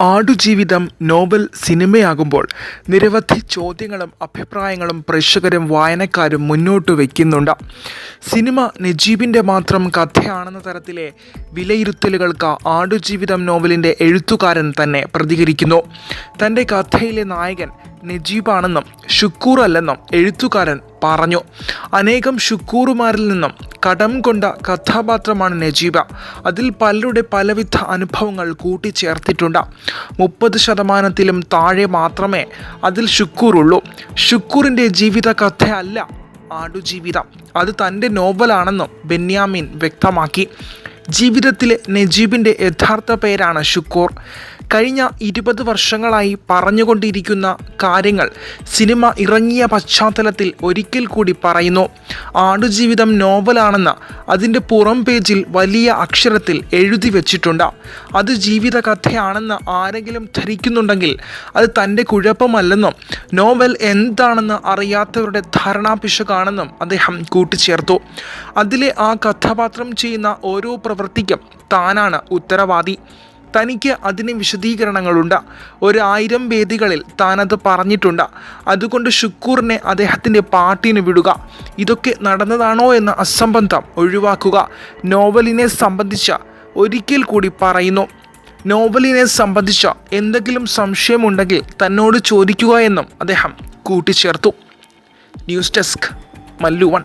Aadujeevitham novel സിനിമയാകുമ്പോൾ നിരവധി ചോദ്യങ്ങളും അഭിപ്രായങ്ങളും പ്രേക്ഷകരും വായനക്കാരും മുന്നോട്ട് വയ്ക്കുന്നുണ്ട് സിനിമ നജീബിന്റെ മാത്രം കഥയാണെന്ന തരത്തിലെ വിലയിരുത്തലുകൾക്ക് ആടുജീവിതം നോവലിന്റെ എഴുത്തുകാരൻ തന്നെ പ്രതികരിക്കുന്നു. തന്റെ കഥയിലെ നായകൻ നജീബാണെന്നും ഷുക്കൂർ അല്ലെന്നും എഴുത്തുകാരൻ പറഞ്ഞു. അനേകം ഷുക്കൂറുമാരിൽ നിന്നും കടം കൊണ്ട കഥാപാത്രമാണ് നജീബ. അതിൽ പലരുടെ പലവിധ അനുഭവങ്ങൾ കൂട്ടിച്ചേർത്തിട്ടുണ്ട്. മുപ്പത് ശതമാനത്തിലും താഴെ മാത്രമേ അതിൽ ഷുക്കൂറുള്ളൂ. ഷുക്കൂറിന്റെ ജീവിത കഥയല്ല ആടുജീവിതം. അത് തന്റെ നോവലാണെന്നും ബെന്യാമിൻ വ്യക്തമാക്കി. ജീവിതത്തിലെ നജീബിന്റെ യഥാർത്ഥ പേരാണ് ഷുക്കൂർ. കഴിഞ്ഞ ഇരുപത് വർഷങ്ങളായി പറഞ്ഞുകൊണ്ടിരിക്കുന്ന കാര്യങ്ങൾ സിനിമ ഇറങ്ങിയ പശ്ചാത്തലത്തിൽ ഒരിക്കൽ കൂടി പറയുന്നു. ആടുജീവിതം നോവലാണെന്ന് അതിന്റെ പുറം പേജിൽ വലിയ അക്ഷരത്തിൽ എഴുതി വെച്ചിട്ടുണ്ട്. അത് ജീവിത കഥയാണെന്ന് ആരെങ്കിലും ധരിക്കുന്നുണ്ടെങ്കിൽ അത് തന്റെ കുഴപ്പമല്ലെന്നും നോവൽ എന്താണെന്ന് അറിയാത്തവരുടെ ധാരണാപിശകാണെന്നും അദ്ദേഹം കൂട്ടിച്ചേർത്തു. അതിലെ ആ കഥാപാത്രം ചെയ്യുന്ന ഓരോ പ്രവൃത്തിക്കും താനാണ് ഉത്തരവാദി. തനിക്ക് അതിന് വിശദീകരണങ്ങളുണ്ട്. ഒരായിരം വേദികളിൽ താനത് പറഞ്ഞിട്ടുണ്ട്. അതുകൊണ്ട് ഷുക്കൂറിനെ അദ്ദേഹത്തിന്റെ പാട്ടിന് വിടുക. ഇതൊക്കെ നടന്നതാണോ എന്ന അസംബന്ധം ഒഴിവാക്കുക. നോവലിനെ സംബന്ധിച്ച ഒരിക്കൽ കൂടി പറയുന്നു. നോവലിനെ സംബന്ധിച്ച എന്തെങ്കിലും സംശയമുണ്ടെങ്കിൽ തന്നോട് ചോദിക്കുക എന്നും അദ്ദേഹം കൂട്ടിച്ചേർത്തു. News desk Mallu one.